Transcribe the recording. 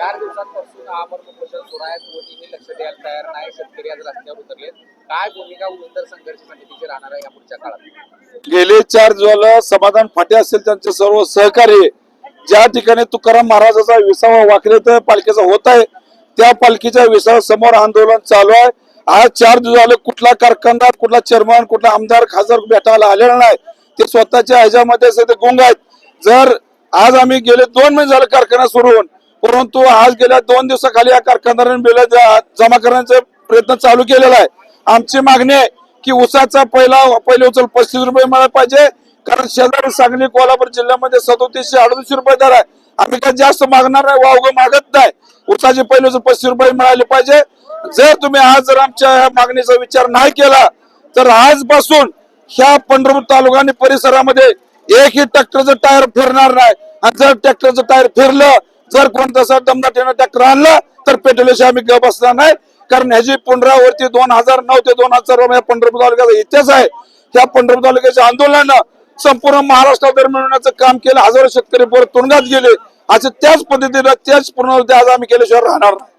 चार दिवसांपासून आमरण उपोषण सुरू आहे. कोणीही लक्ष द्यायला तयार नाही. शेतकरी आज रस्त्यावर उतरलेत. काय भूमिका उंदर संघर्ष समितीची राहणार आहे या पुढच्या काळात? गेले चार दिवसाला समाधान फाटे असेल त्यांचे सर्व सहकारी ज्या ठिकाणी तुकाराम महाराजाचा विसावा वाकरेत पालखीचा होत आहे. त्या पालखीच्या विसावा समोर आंदोलन चालू आहे. आज चार दिवस झाले कुठला कारखानदार कुठला चेअरमन कुठला आमदार खासदार भेटायला आलेला नाही. ते स्वतःच्या ह्याच्यामध्ये गुंग आहेत. जर आज आम्ही गेले दोन महिने झाले कारखाना सुरू होऊन परंतु आज गेल्या दोन दिवसाखाली या कारखानदारांनी बिल जमा करण्याचा प्रयत्न चालू केलेला आहे आमची मागणी आहे की उसाचा पहिला पहिले उचल पस्तीस रुपये मिळायला पाहिजे. कारण शेजारी सांगली कोल्हापूर जिल्ह्यामध्ये सदोतीसशे अडतीसशे रुपये दर आहे. आम्ही काय जास्त मागणार नाही वावग मागत नाही. उसाचे पहिले उचल पस्तीस रुपये मिळाले पाहिजे. जर तुम्ही आज जर आमच्या ह्या मागणीचा विचार नाही केला तर आजपासून ह्या पंढरपूर तालुका आणि परिसरामध्ये एकही ट्रॅक्टरचं टायर फिरणार नाही. आणि जर ट्रॅक्टरचं टायर फिरलं जर कोणतास दमदा दमदाटीनं ट्रॅक्टर आणला तर पेट्रोलशी आम्ही ग बसणार नाही. कारण ह्याची पुनरावृत्ती दोन हजार नऊ ते दोन हजार या पंढरपूर तालुक्याचा इतिहास आहे. त्या पंढरपूर तालुक्याच्या आंदोलनानं संपूर्ण महाराष्ट्रावर मिळवण्याचं काम केलं. हजारो शेतकरी परत तुरुंगात गेले. असं त्याच पद्धतीनं त्याच पुनरावृत्ती आज आम्ही केल्याशिवाय राहणार नाही.